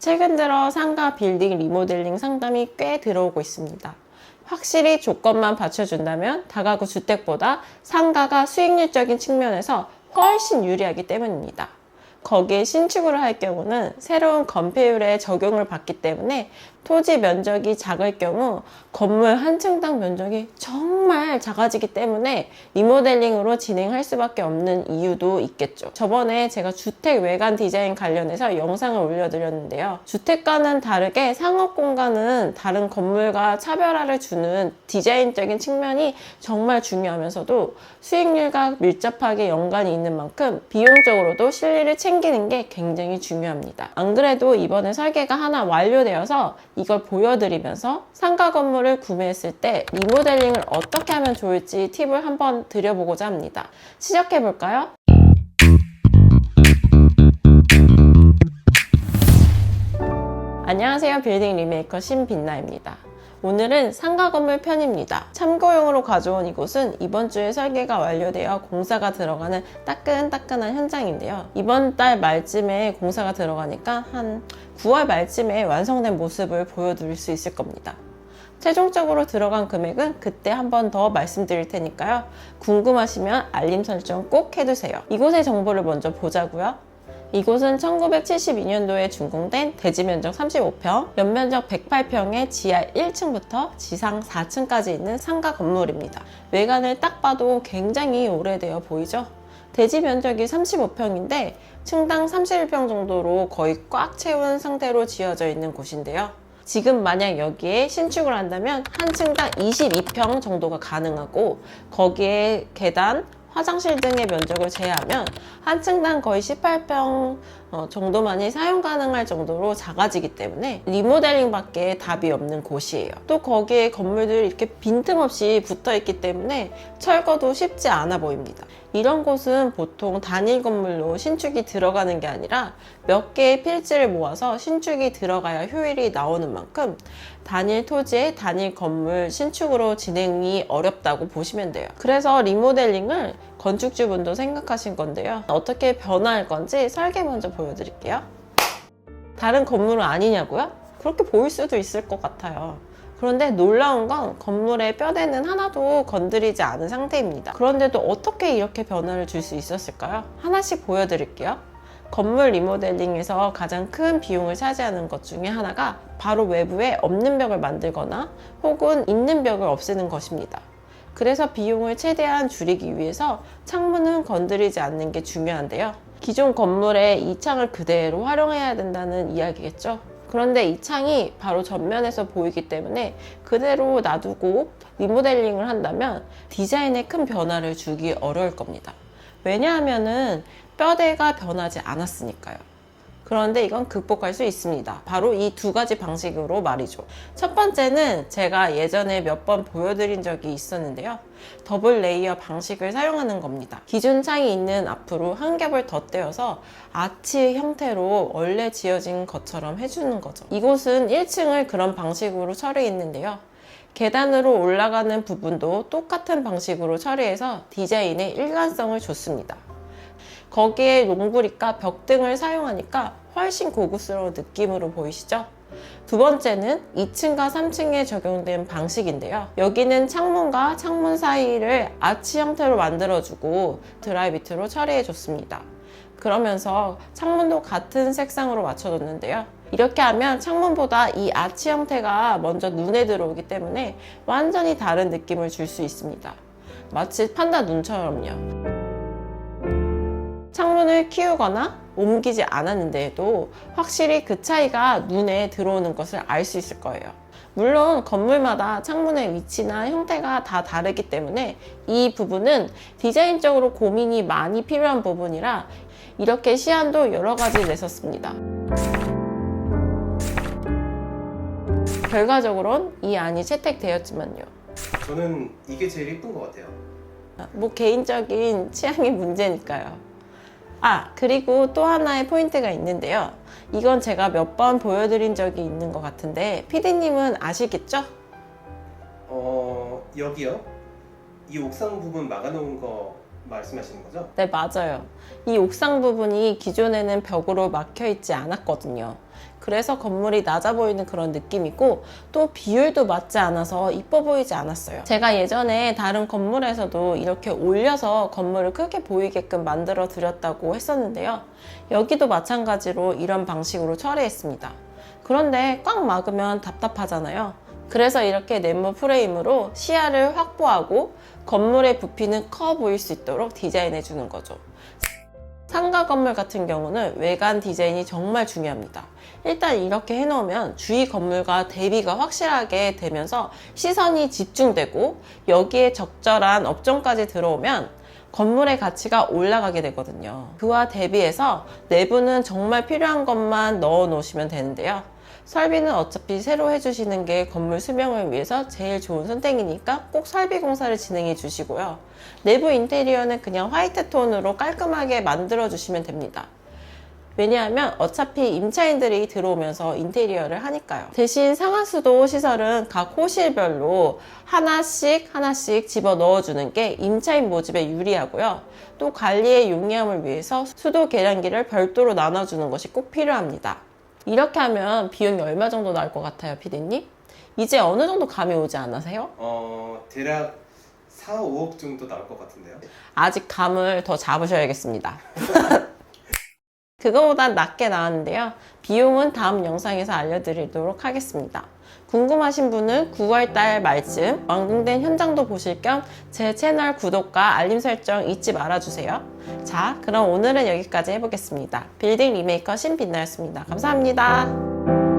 최근 들어 상가 빌딩 리모델링 상담이 꽤 들어오고 있습니다. 확실히 조건만 받쳐준다면 다가구 주택보다 상가가 수익률적인 측면에서 훨씬 유리하기 때문입니다. 거기에 신축을 할 경우는 새로운 건폐율에 적용을 받기 때문에 토지 면적이 작을 경우 건물 한 층당 면적이 정말 작아지기 때문에 리모델링으로 진행할 수밖에 없는 이유도 있겠죠. 저번에 제가 주택 외관 디자인 관련해서 영상을 올려드렸는데요. 주택과는 다르게 상업 공간은 다른 건물과 차별화를 주는 디자인적인 측면이 정말 중요하면서도 수익률과 밀접하게 연관이 있는 만큼 비용적으로도 실리를 챙기는 게 굉장히 중요합니다. 안 그래도 이번에 설계가 하나 완료되어서 이걸 보여드리면서 상가 건물을 구매했을 때 리모델링을 어떻게 하면 좋을지 팁을 한번 드려보고자 합니다. 시작해 볼까요? 안녕하세요. 빌딩 리메이커 신빛나입니다. 오늘은 상가 건물 편입니다. 참고용으로 가져온 이곳은 이번 주에 설계가 완료되어 공사가 들어가는 따끈따끈한 현장인데요. 이번 달 말쯤에 공사가 들어가니까 한 9월 말쯤에 완성된 모습을 보여드릴 수 있을 겁니다. 최종적으로 들어간 금액은 그때 한 번 더 말씀드릴 테니까요. 궁금하시면 알림 설정 꼭 해두세요. 이곳의 정보를 먼저 보자고요. 이곳은 1972년도에 준공된 대지 면적 35평, 연면적 108평의 지하 1층부터 지상 4층까지 있는 상가 건물입니다. 외관을 딱 봐도 굉장히 오래되어 보이죠? 대지 면적이 35평인데 층당 31평 정도로 거의 꽉 채운 상태로 지어져 있는 곳인데요. 지금 만약 여기에 신축을 한다면 한 층당 22평 정도가 가능하고 거기에 계단, 화장실 등의 면적을 제외하면 한 층당 거의 18평 어, 정도만이 사용 가능할 정도로 작아지기 때문에 리모델링 밖에 답이 없는 곳이에요. 또 거기에 건물들이 이렇게 빈틈없이 붙어 있기 때문에 철거도 쉽지 않아 보입니다. 이런 곳은 보통 단일 건물로 신축이 들어가는 게 아니라 몇 개의 필지를 모아서 신축이 들어가야 효율이 나오는 만큼 단일 토지의 단일 건물 신축으로 진행이 어렵다고 보시면 돼요. 그래서 리모델링을 건축주분도 생각하신 건데요. 어떻게 변화할 건지 설계 먼저 보여드릴게요. 다른 건물은 아니냐고요? 그렇게 보일 수도 있을 것 같아요. 그런데 놀라운 건 건물의 뼈대는 하나도 건드리지 않은 상태입니다. 그런데도 어떻게 이렇게 변화를 줄 수 있었을까요? 하나씩 보여드릴게요. 건물 리모델링에서 가장 큰 비용을 차지하는 것 중에 하나가 바로 외부에 없는 벽을 만들거나 혹은 있는 벽을 없애는 것입니다. 그래서 비용을 최대한 줄이기 위해서 창문은 건드리지 않는 게 중요한데요. 기존 건물에 이 창을 그대로 활용해야 된다는 이야기겠죠. 그런데 이 창이 바로 전면에서 보이기 때문에 그대로 놔두고 리모델링을 한다면 디자인에 큰 변화를 주기 어려울 겁니다. 왜냐하면은 뼈대가 변하지 않았으니까요. 그런데 이건 극복할 수 있습니다. 바로 이 두 가지 방식으로 말이죠. 첫 번째는 제가 예전에 몇 번 보여드린 적이 있었는데요. 더블 레이어 방식을 사용하는 겁니다. 기존 창이 있는 앞으로 한 겹을 더 떼어서 아치 형태로 원래 지어진 것처럼 해주는 거죠. 이곳은 1층을 그런 방식으로 처리했는데요. 계단으로 올라가는 부분도 똑같은 방식으로 처리해서 디자인에 일관성을 줬습니다. 거기에 롱브릭과 벽 등을 사용하니까 훨씬 고급스러운 느낌으로 보이시죠? 두 번째는 2층과 3층에 적용된 방식인데요. 여기는 창문과 창문 사이를 아치 형태로 만들어주고 드라이 비트로 처리해줬습니다. 그러면서 창문도 같은 색상으로 맞춰줬는데요. 이렇게 하면 창문보다 이 아치 형태가 먼저 눈에 들어오기 때문에 완전히 다른 느낌을 줄 수 있습니다. 마치 판다 눈처럼요. 창문을 키우거나 옮기지 않았는데도 확실히 그 차이가 눈에 들어오는 것을 알 수 있을 거예요. 물론 건물마다 창문의 위치나 형태가 다 다르기 때문에 이 부분은 디자인적으로 고민이 많이 필요한 부분이라 이렇게 시안도 여러 가지 냈었습니다. 결과적으로는 이 안이 채택되었지만요. 저는 이게 제일 이쁜 것 같아요. 뭐 개인적인 취향의 문제니까요. 아, 그리고 또 하나의 포인트가 있는데요. 이건 제가 몇 번 보여드린 적이 있는 것 같은데, 피디님은 아시겠죠? 어 여기요? 이 옥상 부분 막아놓은 거 말씀하시는 거죠? 네, 맞아요. 이 옥상 부분이 기존에는 벽으로 막혀 있지 않았거든요. 그래서 건물이 낮아 보이는 그런 느낌이고 또 비율도 맞지 않아서 이뻐 보이지 않았어요. 제가 예전에 다른 건물에서도 이렇게 올려서 건물을 크게 보이게끔 만들어 드렸다고 했었는데요. 여기도 마찬가지로 이런 방식으로 처리했습니다. 그런데 꽉 막으면 답답하잖아요. 그래서 이렇게 네모 프레임으로 시야를 확보하고 건물의 부피는 커 보일 수 있도록 디자인해 주는 거죠. 상가 건물 같은 경우는 외관 디자인이 정말 중요합니다. 일단 이렇게 해놓으면 주위 건물과 대비가 확실하게 되면서 시선이 집중되고 여기에 적절한 업종까지 들어오면 건물의 가치가 올라가게 되거든요. 그와 대비해서 내부는 정말 필요한 것만 넣어 놓으시면 되는데요. 설비는 어차피 새로 해주시는 게 건물 수명을 위해서 제일 좋은 선택이니까 꼭 설비 공사를 진행해 주시고요. 내부 인테리어는 그냥 화이트 톤으로 깔끔하게 만들어 주시면 됩니다. 왜냐하면 어차피 임차인들이 들어오면서 인테리어를 하니까요. 대신 상하수도 시설은 각 호실별로 하나씩 하나씩 집어 넣어주는 게 임차인 모집에 유리하고요. 또 관리의 용이함을 위해서 수도 계량기를 별도로 나눠주는 것이 꼭 필요합니다. 이렇게 하면 비용이 얼마 정도 나올 것 같아요, 피디님? 이제 어느 정도 감이 오지 않으세요? 어, 대략 4, 5억 정도 나올 것 같은데요. 아직 감을 더 잡으셔야겠습니다. 그거보단 낮게 나왔는데요. 비용은 다음 영상에서 알려드리도록 하겠습니다. 궁금하신 분은 9월달 말쯤 완공된 현장도 보실 겸 제 채널 구독과 알림 설정 잊지 말아주세요. 자, 그럼 오늘은 여기까지 해보겠습니다. 빌딩 리메이커 신빛나였습니다. 감사합니다.